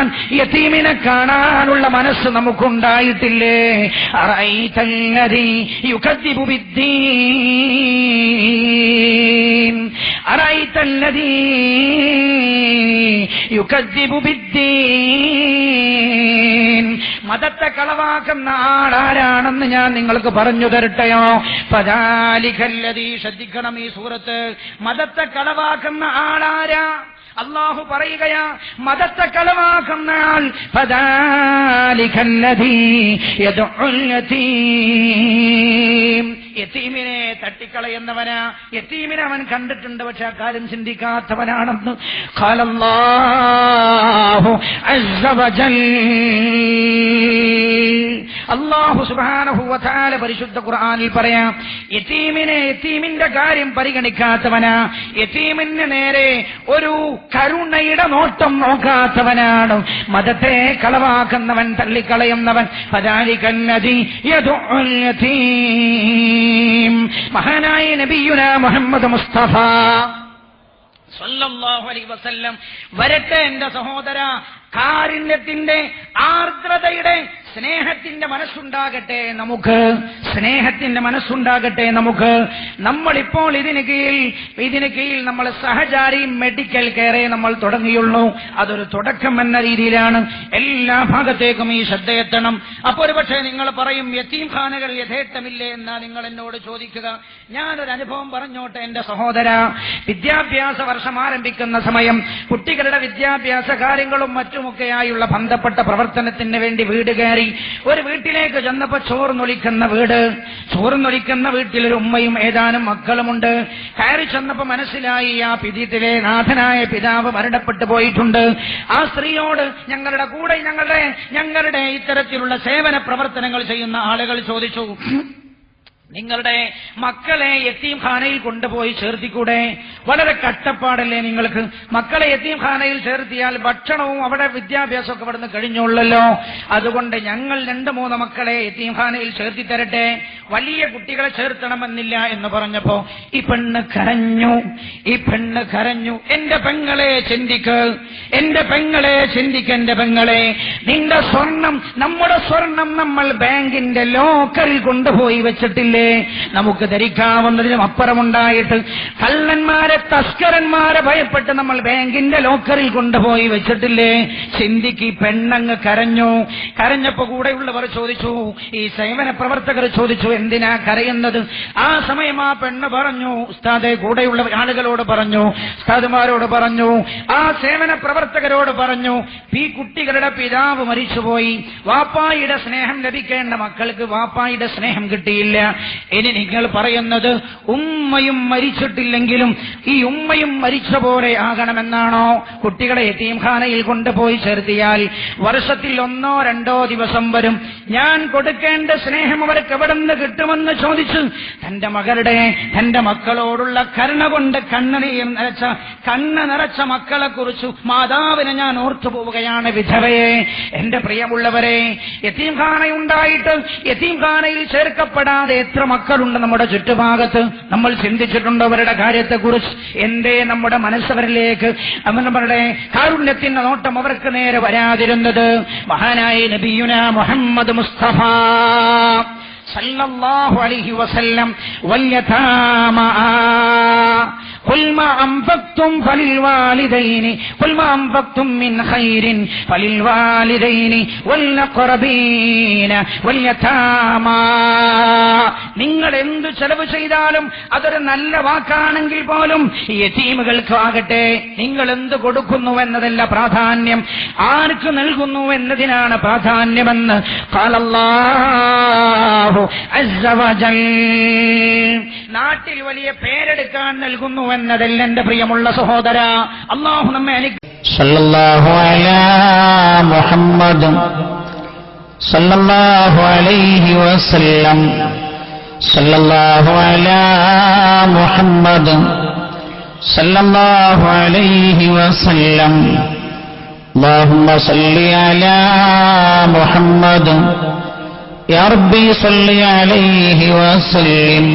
കാണാൻ യതീമിനെ കാണാനുള്ള മനസ്സ് നമുക്കുണ്ടായിട്ടില്ലേ? അറൈതല്ലദീ യുകദ്ദിബു ബിദ്ദീൻ. അറൈതല്ലദീ യുകദ്ദിബു ബിദ്ദീൻ. മതത്തെ കളവാക്കുന്ന ആളാരാണെന്ന് ഞാൻ നിങ്ങൾക്ക് പറഞ്ഞു തരട്ടെയോ? പദാലിഖല്ലതീ ശ്രദ്ധിക്കണം ഈ സൂറത്ത്. മതത്തെ കളവാക്കുന്ന ആളാരാ? അള്ളാഹു പറയുകയാ മതത്തെ യദ്ഉൽ യതീം യത്തീമിനെ തട്ടിക്കളയുന്നവന്. യത്തീമിനെ അവൻ കണ്ടിട്ടുണ്ട് പക്ഷെ ആ കാര്യം ചിന്തിക്കാത്തവനാണെന്ന് വജൽ. അള്ളാഹു സുബ്ഹാനഹു വതആല പരിശുദ്ധ ഖുർആാനിൽ പറയാം യതീമിനെ യതീമിന്റെ കാര്യം പരിഗണിക്കാത്തവനാ. യത്തീമിന് നേരെ ഒരു കരുണയുടെ നോട്ടം നോക്കാത്തവനാണ്. മതത്തെ കളവാക്കുന്നവൻ തള്ളിക്കളയുന്നവൻ. പദാലിക്കല്ലതി യദുഉൽ മഹാനായ നബിയുന മുഹമ്മദ് മുസ്തഫ. അലൈഹി വസല്ലം വരട്ടെ എന്റെ സഹോദര കാരുണ്യത്തിന്റെ ആർദ്രതയുടെ സ്നേഹത്തിന്റെ മനസ്സുണ്ടാകട്ടെ നമുക്ക്. സ്നേഹത്തിന്റെ മനസ്സുണ്ടാകട്ടെ നമുക്ക്. നമ്മളിപ്പോൾ ഇതിന് കീഴിൽ ഇതിന് കീഴിൽ നമ്മൾ സഹചാരി മെഡിക്കൽ കെയറെ നമ്മൾ തുടങ്ങിയുള്ളൂ. അതൊരു തുടക്കം എന്ന രീതിയിലാണ്. എല്ലാ ഭാഗത്തേക്കും ഈ ശ്രദ്ധയെത്തണം അപ്പോൾ ഒരു പക്ഷേ നിങ്ങൾ പറയും യത്തീം ഖാനകൾ യഥേഷ്ടമില്ലേ? എന്നാ നിങ്ങൾ എന്നോട് ചോദിക്കുക. ഞാനൊരു അനുഭവം പറഞ്ഞോട്ടെ എന്റെ സഹോദര. വിദ്യാഭ്യാസ വർഷം ആരംഭിക്കുന്ന സമയം കുട്ടികളുടെ വിദ്യാഭ്യാസ കാര്യങ്ങളും മറ്റുമൊക്കെയായുള്ള ബന്ധപ്പെട്ട പ്രവർത്തനത്തിന് വേണ്ടി വീട് കയറി ഒരു വീട്ടിലേക്ക് ചെന്നപ്പോ ചോർന്നൊലിക്കുന്ന വീട്. ചോർന്നൊലിക്കുന്ന വീട്ടിൽ ഒരു ഉമ്മയും ഏതാനും മക്കളുമുണ്ട്. കയറി ചെന്നപ്പോ മനസ്സിലായി ആ പിതീത്തിലെ നാഥനായ പിതാവ് മരണപ്പെട്ടു പോയിട്ടുണ്ട്. ആ സ്ത്രീയോട് ഞങ്ങളുടെ കൂടെ ഞങ്ങളുടെ ഞങ്ങളുടെ ഇത്തരത്തിലുള്ള സേവന പ്രവർത്തനങ്ങൾ ചെയ്യുന്ന ആളുകൾ ചോദിച്ചു. നിങ്ങളുടെ മക്കളെ യത്തീം ഖാനയിൽ കൊണ്ടുപോയി ചേർത്തിക്കൂടെ? വളരെ കട്ടപ്പാടല്ലേ നിങ്ങൾക്ക്? മക്കളെ യത്തീം ഖാനയിൽ ചേർത്തിയാൽ ഭക്ഷണവും അവിടെ വിദ്യാഭ്യാസമൊക്കെ നിന്ന് കഴിഞ്ഞുള്ളല്ലോ. അതുകൊണ്ട് ഞങ്ങൾ രണ്ട് മൂന്ന് മക്കളെ യത്തീം ഖാനയിൽ ചേർത്തി തരട്ടെ വലിയ കുട്ടികളെ ചേർത്തണമെന്നില്ല എന്ന് പറഞ്ഞപ്പോ ഈ പെണ്ണ് കരഞ്ഞു. ഈ പെണ്ണ് കരഞ്ഞു. എന്റെ പെങ്ങളെ ചിന്തിക്ക്. എന്റെ പെങ്ങളെ ചിന്തിക്ക് എന്റെ പെങ്ങളെ. നിന്റെ സ്വർണം നമ്മുടെ സ്വർണം നമ്മൾ ബാങ്കിന്റെ ലോക്കറിൽ കൊണ്ടുപോയി വെച്ചിട്ടില്ലേ? നമുക്ക് ധരിക്കാവുന്നതിനും അപ്പുറമുണ്ടായിട്ട് കള്ളന്മാരെ തസ്കരന്മാരെ ഭയപ്പെട്ട് നമ്മൾ ബാങ്കിന്റെ ലോക്കറിൽ കൊണ്ടുപോയി വെച്ചിട്ടില്ലേ? ചിന്തിക്ക് പെണ്ണങ്ങ് കരഞ്ഞു. കരഞ്ഞപ്പോ കൂടെയുള്ളവർ ചോദിച്ചു ഈ സേവന പ്രവർത്തകർ ചോദിച്ചു എന്തിനാ കരയുന്നത്? ആ സമയം ആ പെണ്ണ് പറഞ്ഞു ഉസ്താദെ കൂടെയുള്ള ആളുകളോട് പറഞ്ഞു ഉസ്താദുമാരോട് പറഞ്ഞു ആ സേവന പ്രവർത്തകരോട് പറഞ്ഞു ഈ കുട്ടികളുടെ പിതാവ് മരിച്ചുപോയി. വാപ്പായുടെ സ്നേഹം ലഭിക്കേണ്ട മക്കൾക്ക് വാപ്പായുടെ സ്നേഹം കിട്ടിയില്ല. ഇനി നിങ്ങൾ പറയുന്നത് ഉമ്മയും മരിച്ചിട്ടില്ലെങ്കിലും ഈ ഉമ്മയും മരിച്ച പോലെ ആകണമെന്നാണോ? കുട്ടികളെ യതീംഖാനയിൽ കൊണ്ടുപോയി ചേർത്തിയാൽ വർഷത്തിൽ ഒന്നോ രണ്ടോ ദിവസം വരും. ഞാൻ കൊടുക്കേണ്ട സ്നേഹം അവർക്ക് എവിടെ നിന്ന് കിട്ടുമെന്ന് ചോദിച്ച് തന്റെ മകളുടെ തന്റെ മക്കളോടുള്ള കരുണ കൊണ്ട് കണ്ണനെയും നിറച്ച കണ്ണ് നിറച്ച മക്കളെ കുറിച്ചു മാതാവിനെ ഞാൻ ഓർത്തു പോവുകയാണ് വിധവയെ എന്റെ പ്രിയമുള്ളവരെ യത്തീംഖാനയുണ്ടായിട്ട് യത്തീംഖാനയിൽ ചേർക്കപ്പെടാതെ എത്ര മക്കളുണ്ട് നമ്മുടെ ചുറ്റുഭാഗത്ത്. നമ്മൾ ചിന്തിച്ചിട്ടുണ്ട് അവരുടെ കാര്യത്തെക്കുറിച്ച്. എന്തേ നമ്മുടെ മനസ്സവരിലേക്ക്? അവരുടെ കാരുണ്യത്തിന്റെ നോട്ടം അവർക്ക് നേരെ വരാതിരുന്നത്. മഹാനായ നബിയുന മുഹമ്മദ് മുസ്തഫ സല്ലല്ലാഹു അലൈഹി വസല്ലം. വല്യതാമ വാലിദൈനി മിൻ ഖൈരിൻ വാലിദൈനി നിങ്ങൾ എന്ത് ചെലവ് ചെയ്താലും അതൊരു നല്ല വാക്കാണെങ്കിൽ പോലും യതീമുകൾക്കാകട്ടെ നിങ്ങൾ എന്ത് കൊടുക്കുന്നു എന്നതല്ല പ്രാധാന്യം. ആർക്ക് നൽകുന്നു എന്നതിനാണ് പ്രാധാന്യമെന്ന് നാട്ടിൽ വലിയ പേരെടുക്കാൻ നൽകുന്നു എന്നതല്ല എന്റെ പ്രിയമുള്ള സഹോദര അള്ളാഹു നമ്മെ അനുഗ്രഹിക്കട്ടെ. صلى الله على محمد صلى الله عليه وسلم صلى الله على محمد صلى الله عليه وسلم اللهم صل على محمد يا ربي صل عليه وسلم